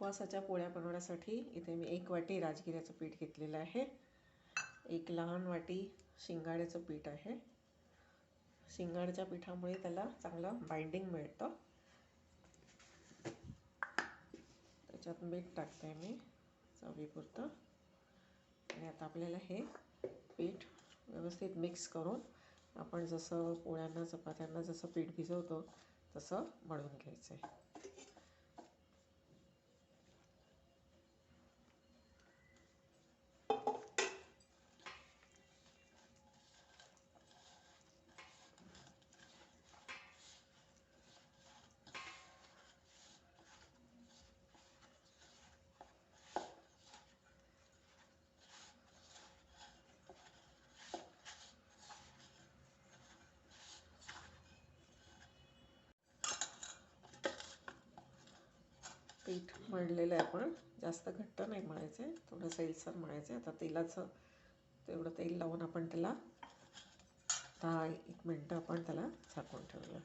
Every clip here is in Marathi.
उपवासाच्या पोळ्या बनवण्यासाठी इथे मी एक वाटी राजगिऱ्याचं पीठ घेतलेलं आहे. एक लहान वाटी शिंगाड्याचं पीठ आहे. शिंगाड्याच्या पिठामुळे त्याला चांगलं बाइंडिंग मिळतं. त्याच्यात मीठ टाकते मी चवीपुरतं. आणि आता आपल्याला हे पीठ व्यवस्थित मिक्स करून आपण जसं पोळ्यांना चपात्यांना जसं पीठ भिजवतो तसं मळून घ्यायचं आहे पीठ मळलेलं आहे आपण. जास्त घट्ट नाही मळायचे आहे थोडं सैलसर मळायचं आहे आता तेलाचं तेवढं तेल लावून आपण त्याला दहा एक मिनटं आपण त्याला झाकून ठेवलं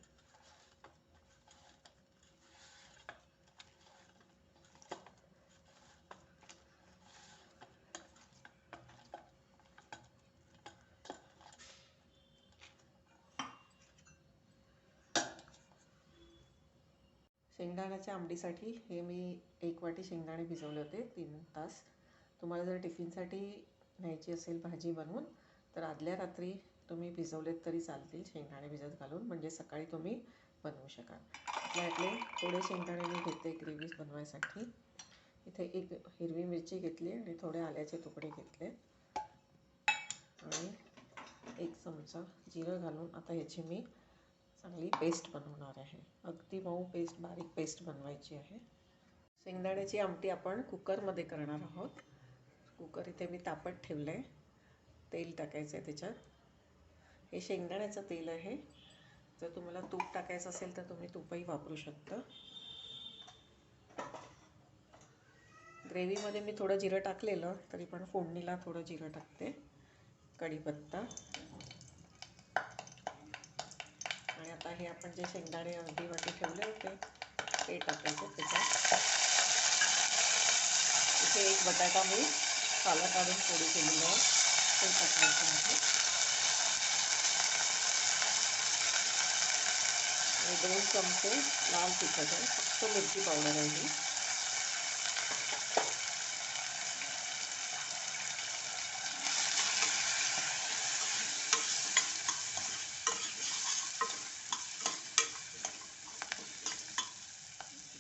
शेंगदाण्याच्या आंबडीसाठी हे मी एक वाटी शेंगदाणे भिजवले होते तीन तास. तुम्हाला जर टिफिनसाठी न्यायची असेल भाजी बनवून तर आदल्या रात्री तुम्ही भिजवलेत तरी चालतील शेंगदाणे भिजत घालून म्हणजे सकाळी तुम्ही बनवू शकाल. आपल्यातले थोडे शेंगदाणे मी घेते ग्रेव्हीज बनवायसाठी. इथे एक हिरवी मिरची घेतली आणि थोडे आल्याचे तुकडे घेतले. आणि एक चमचा जिरं घालून आता ह्याची मी चांगली पेस्ट बनवणार आहे. अगदी मऊ पेस्ट बारीक पेस्ट बनवायची आहे. शेंगदाण्याची आमटी आपण कुकरमध्ये करणार आहोत. कुकर इथे मी तापत ठेवलं आहे तेल टाकायचं आहे त्याच्यात. हे शेंगदाण्याचं तेल आहे. जर तुम्हाला तूप टाकायचं असेल तर तुम्ही तूपही वापरू शकता. ग्रेव्हीमध्ये मी थोडं जिरं टाकलेलं तरी पण फोडणीला थोडं जिरं टाकते. कढीपत्ता. आणि आता हे आपण जे शेंगदाणे अर्धी वाटी ठेवले होते ते टाकायचे त्याच्यात इथे एक बटाटा मी पाला काढून पोळी केलेलं आहे ते टाकायचं आहे आणि दोन चमचे लाल तिखट आहे फक्त मिरची पावडर आहे ही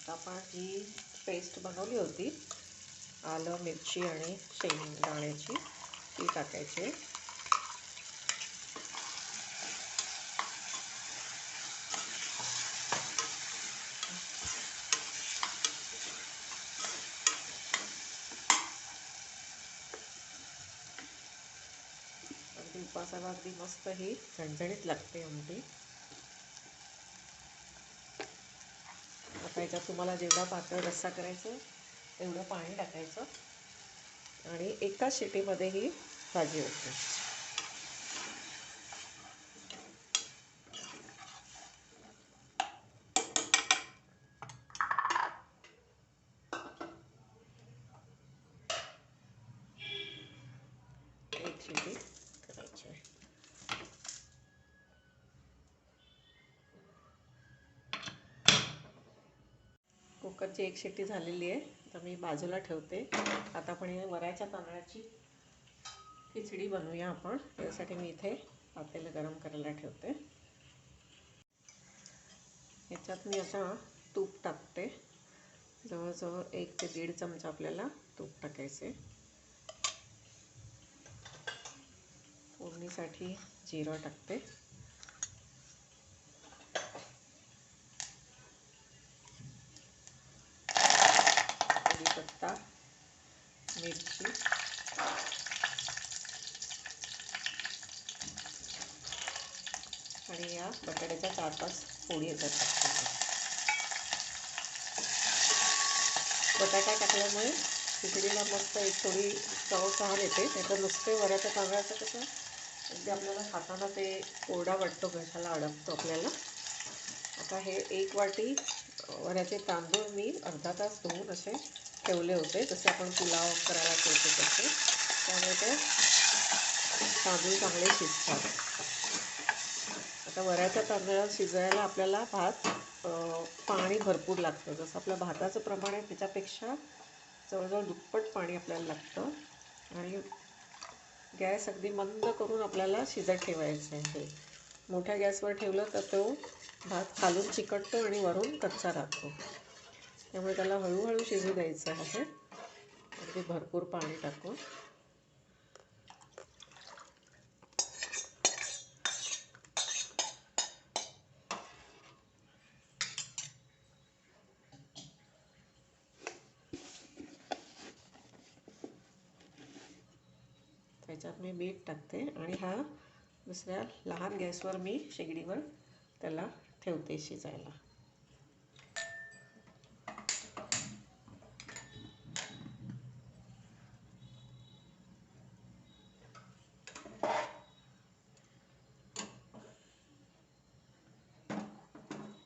आपण जी पेस्ट बनवली होती. आलं मिरची आणि शेंगदाण्याची ती टाकायची. अगदी उपासाला अगदी मस्त ही झणझणीत लागते आमटी. टाकायचा. तुम्हाला जेवढा पातळ रस्सा करायचं तेवढं पाणी टाकायचं. आणि एकाच शिटीमध्ये ही भाजी होते एक शिटी करायची आहे कुकरची एक शिट्टी झालेली आहे. तर मी बाजूला ठेवते. आता आपण हे वऱ्याच्या तांदळाची खिचडी बनवूया आपण. त्यासाठी मी इथे पातेलं गरम करायला ठेवते. ह्याच्यात मी आता तूप टाकते. जवळजवळ एक ते दीड चमचा आपल्याला तूप टाकायचे. फोडणीसाठी जिरं टाकते कढीपत्ता मिरची आणि या बटाट्याच्या चार पाच पोळी याच्यात टाकतात बटाटा टाकल्यामुळे खिचडीला मस्त एक थोडी चव छान येते नाहीतर नुसते वऱ्याच्या तांदळाचं कसं अगदी आपल्याला खाताना ते कोरडा वाटतो घशाला अडकतो आपल्याला. आता हे एक वाटी वऱ्याचे तांदूळ मी अर्धा तास धुवून असे ठेवले होते जसे आपण पुलाव करायला ठेवतो तसे. त्यामुळे ते तांदूळ चांगले शिजतात. आता वऱ्याच्या तांदळात शिजायला आपल्याला भात पाणी भरपूर लागतं. जसं आपलं भाताचं प्रमाण आहे त्याच्यापेक्षा जवळजवळ दुप्पट पाणी आपल्याला लागतं. आणि गॅस अगदी मंद करून आपल्याला शिजत ठेवायचं आहे. मोठ्या गॅसवर ठेवलं तर तो भात खालून चिकटतो आणि वरून कच्चा राहतो. त्यामुळे त्याला हळूहळू शिजू द्यायचं आहे. अगदी भरपूर पाणी टाकून त्याच्यात मी मीठ टाकते आणि दुसऱ्या लहान गॅसवर मी शेगडीवर त्याला ठेवते शिजायला.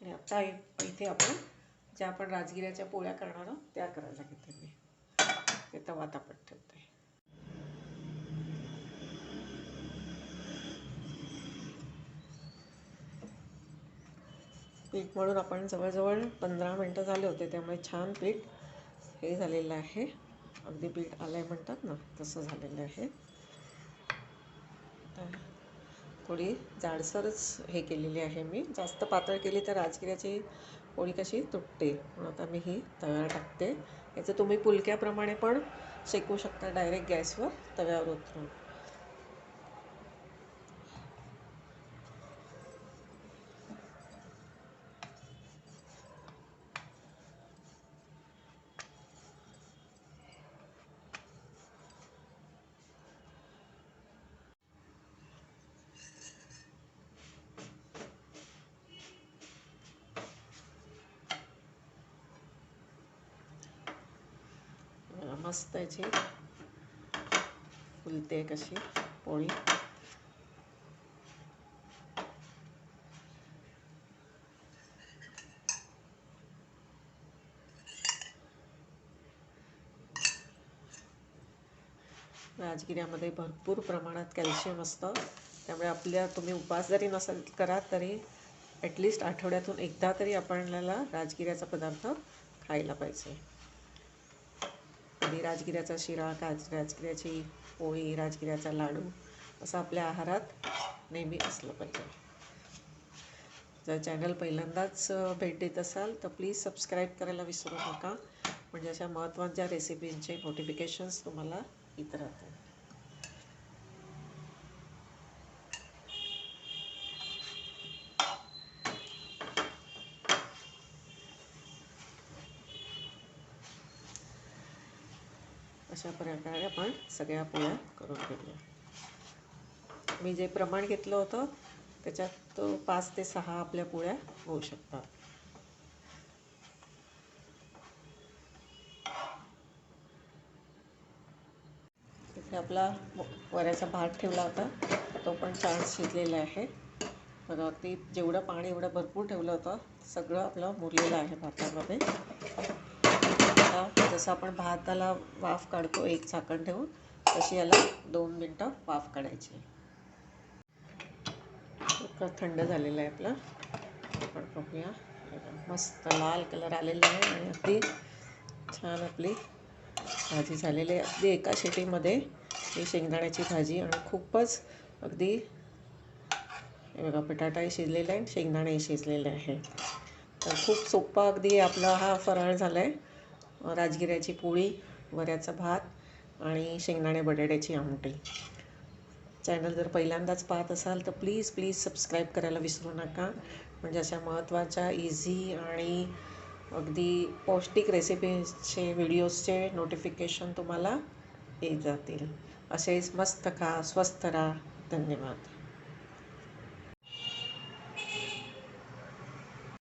आणि आता इथे आपण ज्या आपण राजगिऱ्याच्या पोळ्या करणार आहोत त्या करायला घेते मी. ते तवा तापत ठेवते. पीठ मळून आपण जवळजवळ पंधरा मिनटं झाले होते त्यामुळे छान पीठ हे झालेलं आहे. अगदी पीठ आलं आहे म्हणतात ना तसं झालेलं आहे. थोडी जाडसरच हे केलेली आहे मी. जास्त पातळ केली तर राजगिऱ्याची पोळी कशी तुटते. म्हणून आता मी ही तव्यावर टाकते. याचं तुम्ही पुलक्याप्रमाणे पण शेकू शकता डायरेक्ट गॅसवर तव्यावर उतरून. मस्त याची फुलते कशी पोळी. राजगिऱ्यामध्ये भरपूर प्रमाणात कॅल्शियम असतं. त्यामुळे आपल्या तुम्ही उपास जरी नसेल करा तरी ॲटलिस्ट आठवड्यातून एकदा तरी आपल्याला राजगिऱ्याचा पदार्थ खायला पाहिजे. कधी राजगिऱ्याचा शिरा काज राजगिऱ्याची पोळी राजगिऱ्याचा लाडू असं आपल्या आहारात नेहमी असलं पाहिजे. जर चॅनल पहिल्यांदाच भेट देत असाल तर प्लीज सबस्क्राईब करायला विसरू नका. म्हणजे अशा महत्त्वाच्या रेसिपींचे नोटिफिकेशन्स तुम्हाला येत राहतात. अशा प्रकारे आपण सगळ्या पोळ्या करून घेऊया. मी जे प्रमाण घेतलं होतं त्याच्यात पाच ते सहा आपल्या पोळ्या होऊ शकतात. इथे आपला वऱ्याचा भात ठेवला होता तो पण छान शिजलेला आहे. बघा अगदी जेवढं पाणी एवढं भरपूर ठेवलं होतं सगळं आपलं मुरलेलं आहे भातामध्ये. जसं आपण भाताला वाफ काढतो एक झाकण ठेवून तशी याला दोन मिनटं वाफ काढायची. थंड झालेलं आहे आपला. आपण बघूया. मस्त लाल कलर आलेला आहे आणि अगदी छान आपली भाजी झालेली आहे. अगदी एका शेटीमध्ये ही शेंगदाण्याची भाजी आणि खूपच अगदी हे बघा बटाटाही शिजलेला आहे शेंगदाणेही शिजलेले आहे. तर खूप सोपा अगदी आपला हा फराळ झाला आहे राजगिऱ्याची पोळी वऱ्याचा भात आणि शेंगदाणे बटाट्याची आमटी. चॅनल जर पहिल्यांदाच पाहत असाल तर प्लीज प्लीज सबस्क्राईब करायला विसरू नका. म्हणजे अशा महत्त्वाच्या इझी आणि अगदी पौष्टिक रेसिपीजचे व्हिडिओजचे नोटिफिकेशन तुम्हाला येत जातील. असेच मस्त खा स्वस्थ राहा. धन्यवाद.